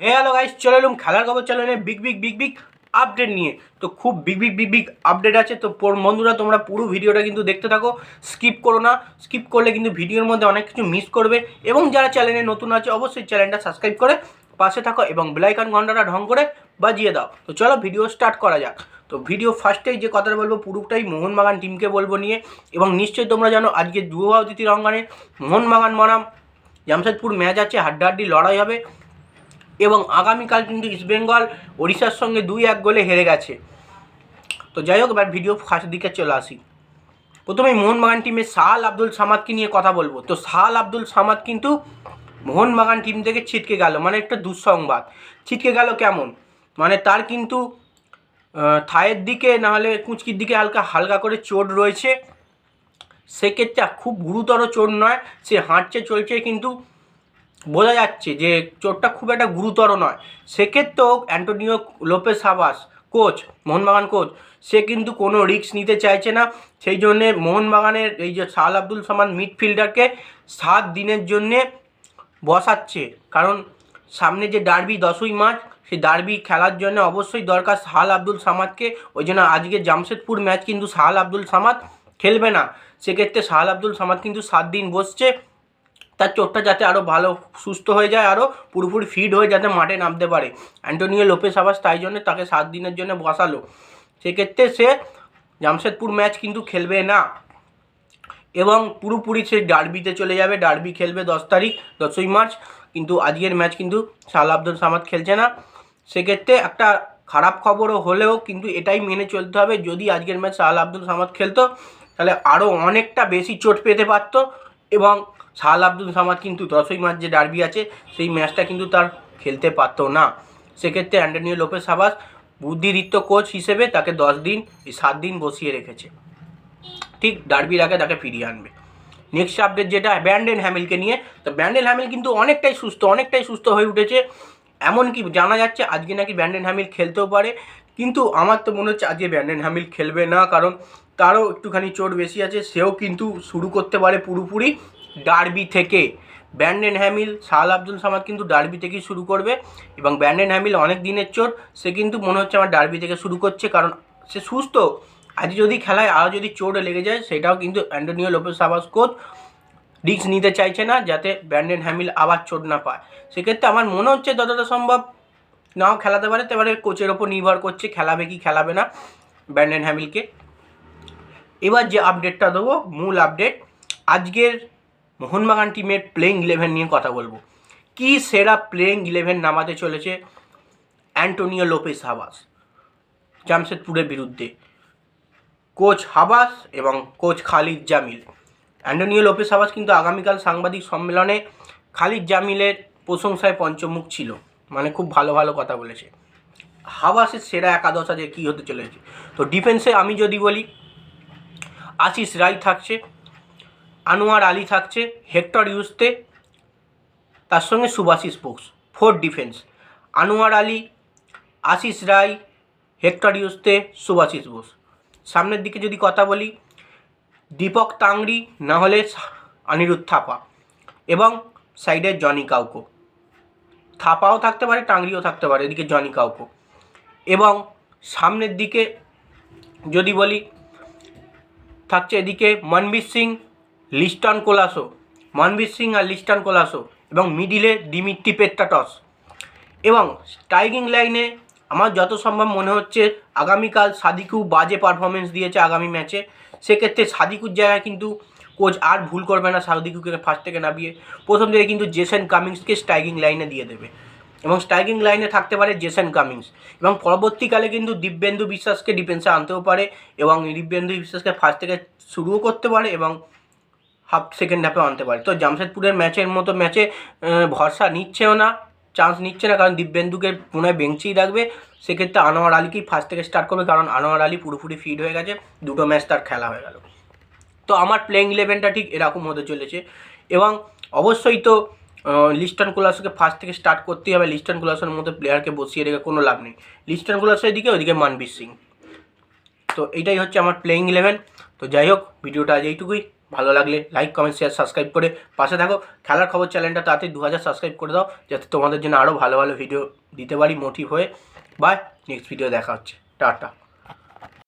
হে hello guys চলে এলুম খেলার খবর, চলে চ্যানেলে big big big big update নিয়ে। তো খুব big big big big update আছে। তো বন্ধুরা, তোমরা পুরো ভিডিওটা কিন্তু দেখতে থাকো। স্কিপ করো না। স্কিপ করলে কিন্তু ভিডিওর মধ্যে অনেক কিছু মিস করবে। এবং যারা চ্যানেলে নতুন আছে, অবশ্যই চ্যানেলটা সাবস্ক্রাইব করে পাশে থাকো এবং বেলাইকান ঘন্টাটা ঢং করে বাজিয়ে দাও। তো চলো ভিডিও স্টার্ট করা যাক। তো ভিডিও ফার্স্টেই যে কথাটা বলব, পুরোটাই মোহনবাগান টিমকে বলব নিয়ে। এবং নিশ্চয়ই তোমরা জানো, আজকে অতিথির অঙ্গনে মোহনবাগান বনাম। জামশেদপুর ম্যাচ আছে, হাড্ডাহাড্ডি লড়াই হবে। এবং আগামীকাল কিন্তু ইস্টবেঙ্গল ওড়িশার সঙ্গে দুই এক গোলে হেরে গেছে। তো যাই হোক, এবার ভিডিও ফার্স্ট দিকে চলে আসি। প্রথমেই মোহনবাগান টিমের সাহাল আব্দুল সামাদকে নিয়ে কথা বলব। তো সাহাল আব্দুল সামাদ কিন্তু মোহনবাগান টিম থেকে ছিটকে গেল মানে একটা দুঃসংবাদ। ছিটকে গেল কেমন? মানে তার কিন্তু থায়ের দিকে নাহলে কুঁচকির দিকে হালকা হালকা করে চোট রয়েছে। সেক্ষেত্রে খুব গুরুতর চোট নয়, সে হাঁটছে, চলছে কিন্তু বোঝা যাচ্ছে যে চোটটা খুব একটা গুরুতর নয়। সেক্ষেত্রেও Antonio Lopez Habas coach, Mohun Bagan coach, সে কিন্তু কোনো রিস্ক নিতে চাইছে না। সেই জন্যে মোহনবাগানের এই যে সাল আব্দুল সামান মিডফিল্ডারকে সাত দিনের জন্যে বসাচ্ছে। কারণ সামনে যে ডার্বি দশই মার্চ, সেই ডার্বি খেলার জন্য অবশ্যই দরকার সাহাল আব্দুল সামাদকে। ওই জন্য আজকে জামশেদপুর ম্যাচ কিন্তু সাহাল আব্দুল সামাদ খেলবে না। সেক্ষেত্রে সাহাল আব্দুল সামাদ কিন্তু সাত দিন বসছে। তার চোটটা যাতে আরও ভালো, সুস্থ হয়ে যায় আরও পুরোপুরি ফিট হয়ে যাতে মাঠে নামতে পারে। অ্যান্টোনিও লোপেস আবাস তাই জন্য তাকে সাত দিনের জন্য বসালো। সেক্ষেত্রে সে জামশেদপুর ম্যাচ কিন্তু খেলবে না। এবং পুরোপুরি সে ডার্বিতে চলে যাবে। ডার্বি খেলবে দশ তারিখ, দশই মার্চ। কিন্তু আজকের ম্যাচ কিন্তু সাল আব্দুল সামাদ খেলছে না। সেক্ষেত্রে একটা খারাপ খবরও হলেও কিন্তু এটাই মেনে চলতে হবে। যদি আজকের ম্যাচ সাল আব্দুল সামাদ খেলতো, তাহলে আরও অনেকটা বেশি চোট পেতে পারতো। এবং সাল আব্দুল সামাদ কিন্তু দশই মার্চ যে ডার্বি আছে, সেই ম্যাচটা কিন্তু তার খেলতে পারতো না। সেক্ষেত্রে অ্যান্টনিও লোপেস সাবাস, বুদ্ধিদীপ্ত কোচ হিসেবে তাকে দশ দিন, সাত দিন বসিয়ে রেখেছে। ঠিক ডার্বির আগে তাকে ফিরিয়ে আনবে। নেক্সট আপডেট যেটা ব্যান্ডেন হ্যামিলকে নিয়ে। তো ব্যান্ডেন হ্যামিল কিন্তু অনেকটাই সুস্থ অনেকটাই সুস্থ হয়ে উঠেছে। এমনকি জানা যাচ্ছে আজকে নাকি ব্যান্ডেন হ্যামিল খেলতেও পারে। কিন্তু আমার তো মনে হচ্ছে আজকে ব্যান্ডেন হ্যামিল খেলবে না, কারণ তারও একটুখানি চোট বেশি আছে, সেও কিন্তু শুরু করতে পারে পুরোপুরি। ডার্বি থেকে। ব্যান্ডেন হ্যামিল শাহাল আব্দুল সামাদ কিন্তু ডার্বি থেকেই শুরু করবে এবং ব্যান্ডেন হ্যামিল অনেক দিনের চোট, সে কিন্তু মনে হচ্ছে আমার ডার্বি থেকে শুরু করছে কারণ সে সুস্থ। আজ যদি খেলায় আরও যদি চোট লেগে যায়, সেটাও কিন্তু Antonio Lopez Habas coach risk নিতে চাইছে না যাতে ব্যান্ডেন হ্যামিল আবার চোট না পায়। সেক্ষেত্রে আমার মনে হচ্ছে যতটা সম্ভব নাও খেলাতে পারে, এবারে কোচের ওপর নির্ভর করছে, খেলাবে কি খেলাবে না ব্যান্ডেন হ্যামিলকে। এবার যে আপডেটটা দেবো, মূল আপডেট আজকের মোহনবাগান টিমের প্লেইং ইলেভেন নিয়ে কথা বলব। কি সেরা প্লেইং ইলেভেন নামাতে চলেছে অ্যান্টোনিও লোপেস হাবাস, জামশেদপুরের বিরুদ্ধে। কোচ হাবাস এবং coach Khalid Jamil. Antonio Lopez Habas কিন্তু আগামীকাল সাংবাদিক সম্মেলনে খালিদ জামিলের প্রশংসায় পঞ্চমুখ ছিল মানে খুব ভালো ভালো কথা বলেছে। হাবাসের সেরা একাদশ আজকে কী হতে চলেছে? তো ডিফেন্সে আমি যদি বলি, আশিস রায় থাকছে। আনোয়ার আলী থাকছে, হেক্টর ইউস্তে, তার সঙ্গে Subhasish Bose, four defence. Anwar Ali, Ashish Rai, Hector Yuste, Subhasish Bose. সামনের দিকে যদি কথা বলি, দীপক তাংরি না হলে অনিরুদ্ধ থাপা এবং সাইডে জনি কাউকো। থাপাও থাকতে পারে টাংরিও থাকতে পারে, এদিকে জনি কাউকো। এবং সামনের দিকে যদি বলি, থাকছে এদিকে মনবীর সিং লিস্টন কোলাসো, মনবীর সিং আর লিস্টন কোলাসো এবং মিডিলে ডিমিট্রি পেট্টাটস এবং স্ট্রাইকিং লাইনে আমার যত সম্ভব মনে হচ্ছে আগামীকাল সাদিকু বাজে পারফরমেন্স দিয়েছে আগামী ম্যাচে। সেক্ষেত্রে সাদিকুর জায়গায় কিন্তু কোচ আর ভুল করবে না সাদিকুকে ফার্স্ট থেকে নামিয়ে। প্রথম থেকে কিন্তু জেসেন কামিংসকে স্ট্রাইকিং লাইনে দিয়ে দেবে। এবং স্ট্রাইকিং লাইনে থাকতে পারে জেসেন কামিংস। এবং পরবর্তীকালে কিন্তু দিব্যেন্দু বিশ্বাসকে ডিফেন্সে আনতেও পারে এবং দিব্যেন্দু বিশ্বাসকে ফার্স্ট থেকে শুরুও করতে পারে এবং হাফ সেকেন্ড হাফে আনতে পারে। তো জামশেদপুরের ম্যাচের মতো ম্যাচে ভরসা নিচ্ছেও না চান্স নিচ্ছে না, কারণ দিব্যেন্দুকে হয় বেঞ্চেই রাখবে। সেক্ষেত্রে আনোয়ার আলীকেই ফার্স্ট থেকে স্টার্ট করবে, কারণ আনোয়ার আলী পুরোপুরি ফিট হয়ে গেছে, দুটো ম্যাচ তার খেলা হয়ে গেল। তো আমার প্লেইং ইলেভেনটা ঠিক এরকম হতে চলেছে। এবং অবশ্যই তো লিস্টন কুলাসকে ফার্স্ট থেকে স্টার্ট করতেই হবে, লিস্টন কুলাসের মতো প্লেয়ারকে বসিয়ে রেখে কোনো লাভ নেই। লিস্টন কুলাসের দিকে ওইদিকে মানবীর সিং। তো এটাই হচ্ছে আমার প্লেইং ইলেভেন তো যাই হোক, ভিডিওটা আজ এইটুকুই। ভালো লাগলে লাইক কমেন্ট শেয়ার সাবস্ক্রাইব করে পাশে থাকো। খেলার খবর চ্যানেলটা তাড়াতাড়ি দু হাজার সাবস্ক্রাইব করে দাও, যাতে তোমাদের জন্য আরও ভালো ভালো ভিডিও দিতে পারি মোটিভ হয়ে। বাই নেক্সট ভিডিও দেখা হচ্ছে। টাটা